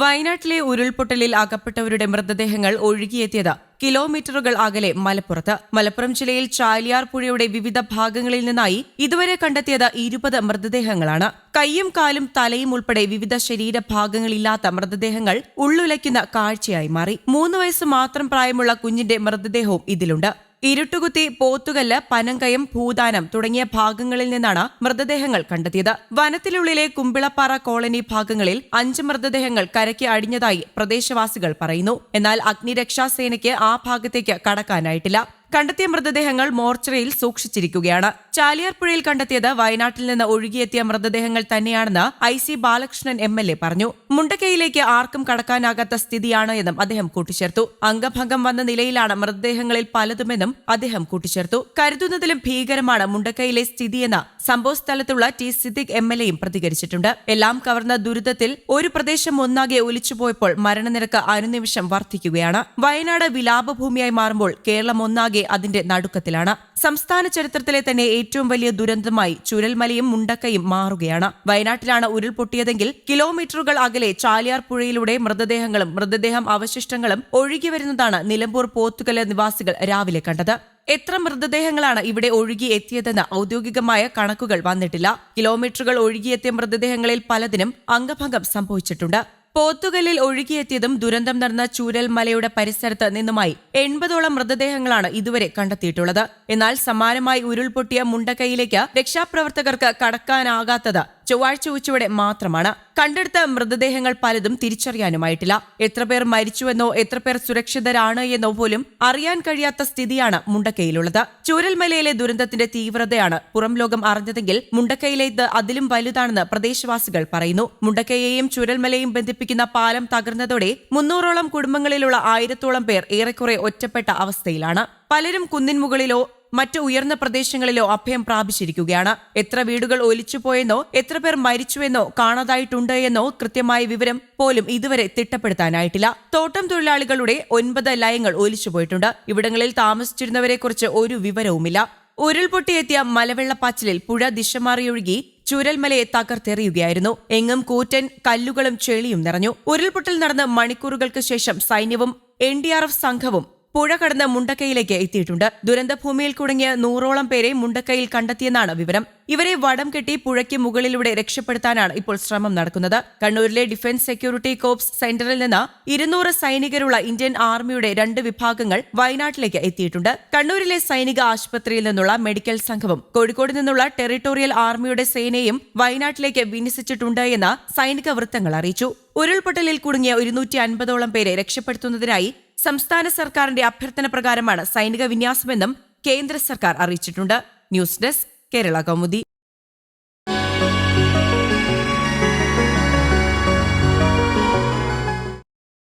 വയനാട്ടിലെ ഉരുൾപൊട്ടലിൽ അകപ്പെട്ടവരുടെ മൃതദേഹങ്ങൾ ഒഴുകിയെത്തിയത് കിലോമീറ്ററുകൾ അകലെ മലപ്പുറത്ത്. മലപ്പുറം ജില്ലയിൽ ചാലിയാർ പുഴയുടെ വിവിധ ഭാഗങ്ങളിൽ നിന്നായി ഇതുവരെ കണ്ടെത്തിയത് ഇരുപത് മൃതദേഹങ്ങളാണ്. കൈയും കാലും തലയും ഉൾപ്പെടെ വിവിധ ശരീരഭാഗങ്ങളില്ലാത്ത മൃതദേഹങ്ങൾ ഉള്ളുലയ്ക്കുന്ന കാഴ്ചയായി മാറി. മൂന്ന് വയസ്സ് മാത്രം പ്രായമുള്ള കുഞ്ഞിന്റെ മൃതദേഹവും ഇതിലുണ്ട്. ഇരുട്ടുകുത്തി പോത്തുകല്ല് പനങ്കയം ഭൂദാനം തുടങ്ങിയ ഭാഗങ്ങളിൽ നിന്നാണ് മൃതദേഹങ്ങൾ കണ്ടെത്തിയത്. വനത്തിനുള്ളിലെ കുമ്പിളപ്പാറ കോളനി ഭാഗങ്ങളിൽ അഞ്ച് മൃതദേഹങ്ങൾ കരയ്ക്ക് അടിഞ്ഞതായി പ്രദേശവാസികൾ പറയുന്നു. എന്നാൽ അഗ്നിരക്ഷാസേനയ്ക്ക് ആ ഭാഗത്തേക്ക് കടക്കാനായിട്ടില്ല. കണ്ടെത്തിയ മൃതദേഹങ്ങൾ മോർച്ചറിയിൽ സൂക്ഷിച്ചിരിക്കുകയാണ്. ചാലിയാർ പുഴയിൽ കണ്ടെത്തിയത് വയനാട്ടിൽ നിന്ന് ഒഴുകിയെത്തിയ മൃതദേഹങ്ങൾ തന്നെയാണെന്ന് I C Balakrishnan M L A പറഞ്ഞു. മുണ്ടക്കൈയിലേക്ക് ആർക്കും കടക്കാനാകാത്ത സ്ഥിതിയാണ് എന്നും അദ്ദേഹം കൂട്ടിച്ചേർത്തു. അംഗഭംഗം വന്ന നിലയിലാണ് മൃതദേഹങ്ങളിൽ പലതുമെന്നും അദ്ദേഹം കൂട്ടിച്ചേർത്തു. കരുതുന്നതിലും ഭീകരമാണ് മുണ്ടക്കൈയിലെ സ്ഥിതിയെന്ന് സംഭവസ്ഥലത്തുള്ള ടി സിദ്ദിഖ് എം എൽ എയും പ്രതികരിച്ചിട്ടുണ്ട്. എല്ലാം കവർന്ന ദുരിതത്തിൽ ഒരു പ്രദേശം ഒന്നാകെ ഒലിച്ചുപോയപ്പോൾ മരണനിരക്ക് അനുനിമിഷം വർദ്ധിക്കുകയാണ്. വയനാട് വിലാപഭൂമിയായി മാറുമ്പോൾ കേരളം ഒന്നാകെ അതിന്റെ നടുക്കത്തിലാണ്. സംസ്ഥാന ചരിത്രത്തിലെ തന്നെ ഏറ്റവും വലിയ ദുരന്തമായി ചുരൽമലയും മുണ്ടക്കയും മാറുകയാണ്. വയനാട്ടിലാണ് ഉരുൾപൊട്ടിയതെങ്കിൽ കിലോമീറ്ററുകൾ അകലെ ചാലിയാർ പുഴയിലൂടെ മൃതദേഹങ്ങളും മൃതദേഹം അവശിഷ്ടങ്ങളും ഒഴുകി വരുന്നതാണ് നിലമ്പൂർ പോത്തുകല നിവാസികൾ രാവിലെ കണ്ടത്. എത്ര മൃതദേഹങ്ങളാണ് ഇവിടെ ഒഴുകി എത്തിയതെന്ന് ഔദ്യോഗികമായ കണക്കുകൾ വന്നിട്ടില്ല. കിലോമീറ്ററുകൾ ഒഴുകിയെത്തിയ മൃതദേഹങ്ങളിൽ പലതിനും അംഗഭംഗം സംഭവിച്ചിട്ടുണ്ട്. പോത്തുകല്ലിൽ ഒഴുകിയെത്തിയതും ദുരന്തം നടന്ന ചൂരൽ മലയുടെ പരിസരത്ത് നിന്നുമായി എൺപതോളം മൃതദേഹങ്ങളാണ് ഇതുവരെ കണ്ടെത്തിയിട്ടുള്ളത്. എന്നാൽ സമാനമായി ഉരുൾപൊട്ടിയ മുണ്ടക്കൈയിലേക്ക് രക്ഷാപ്രവർത്തകർക്ക് കടക്കാനാകാത്തത് ചൊവ്വാഴ്ച ഉച്ചയോടെ മാത്രമാണ്. കണ്ടെടുത്ത മൃതദേഹങ്ങൾ പലതും തിരിച്ചറിയാനുമായിട്ടില്ല. എത്ര പേർ മരിച്ചുവെന്നോ എത്ര പേർ സുരക്ഷിതരാണ് എന്നോ പോലും അറിയാൻ കഴിയാത്ത സ്ഥിതിയാണ് മുണ്ടക്കയിലുള്ളത്. ചൂരൽമലയിലെ ദുരന്തത്തിന്റെ തീവ്രതയാണ് പുറം ലോകം അറിഞ്ഞതെങ്കിൽ മുണ്ടക്കയിലേത് അതിലും വലുതാണെന്ന് പ്രദേശവാസികൾ പറയുന്നു. മുണ്ടക്കയെയും ചുരൽമലയും ബന്ധിപ്പിക്കുന്ന പാലം തകർന്നതോടെ മുന്നൂറോളം കുടുംബങ്ങളിലുള്ള ആയിരത്തോളം പേർ ഏറെക്കുറെ ഒറ്റപ്പെട്ട അവസ്ഥയിലാണ്. പലരും കുന്നിൻ മുകളിലോ മറ്റു ഉയർന്ന പ്രദേശങ്ങളിലോ അഭയം പ്രാപിച്ചിരിക്കുകയാണ്. എത്ര വീടുകൾ ഒലിച്ചുപോയെന്നോ എത്ര പേർ മരിച്ചുവെന്നോ കാണാതായിട്ടുണ്ട് എന്നോ കൃത്യമായ വിവരം പോലും ഇതുവരെ തിട്ടപ്പെടുത്താനായിട്ടില്ല. തോട്ടം തൊഴിലാളികളുടെ ഒൻപത് ലയങ്ങൾ ഒലിച്ചുപോയിട്ടുണ്ട്. ഇവിടങ്ങളിൽ താമസിച്ചിരുന്നവരെക്കുറിച്ച് ഒരു വിവരവുമില്ല. ഉരുൾപൊട്ടിയെത്തിയ മലവെള്ളപ്പാച്ചിലിൽ പുഴ ദിശമാറിയൊഴുകി ചുരൽമലയെ തകർത്തെറിയുകയായിരുന്നു. എങ്ങും കൂറ്റൻ കല്ലുകളും ചെളിയും നിറഞ്ഞു. ഉരുൾപൊട്ടൽ നടന്ന് മണിക്കൂറുകൾക്ക് ശേഷം സൈന്യവും എൻ സംഘവും പുഴ കടന്ന് മുണ്ടക്കൈയിലേക്ക് എത്തിയിട്ടുണ്ട്. ദുരന്തഭൂമിയിൽ കുടുങ്ങിയ നൂറോളം പേരെ മുണ്ടക്കൈയിൽ കണ്ടെത്തിയെന്നാണ് വിവരം. ഇവരെ വടം കെട്ടി പുഴയ്ക്ക് മുകളിലൂടെ രക്ഷപ്പെടുത്താനാണ് ഇപ്പോൾ ശ്രമം നടക്കുന്നത്. കണ്ണൂരിലെ ഡിഫൻസ് സെക്യൂരിറ്റി കോപ്സ് സെന്ററിൽ നിന്ന് ഇരുന്നൂറ് സൈനികരുള്ള ഇന്ത്യൻ ആർമിയുടെ രണ്ട് വിഭാഗങ്ങൾ വയനാട്ടിലേക്ക് എത്തിയിട്ടുണ്ട്. കണ്ണൂരിലെ സൈനിക ആശുപത്രിയിൽ നിന്നുള്ള മെഡിക്കൽ സംഘവും കോഴിക്കോട് നിന്നുള്ള ടെറിട്ടോറിയൽ ആർമിയുടെ സേനയും വയനാട്ടിലേക്ക് വിന്യസിച്ചിട്ടുണ്ട് എന്ന് സൈനിക വൃത്തങ്ങൾ അറിയിച്ചു. ഉരുൾപൊട്ടലിൽ കുടുങ്ങിയ ഇരുന്നൂറ്റി അൻപതോളം പേരെ രക്ഷപ്പെടുത്തുന്നതിനായി സംസ്ഥാന സർക്കാരിന്റെ അഭ്യർത്ഥന പ്രകാരമാണ് സൈനിക വിന്യാസമെന്നും കേന്ദ്ര സർക്കാർ അറിയിച്ചിട്ടുണ്ട്. News desk Kerala Kaumudi.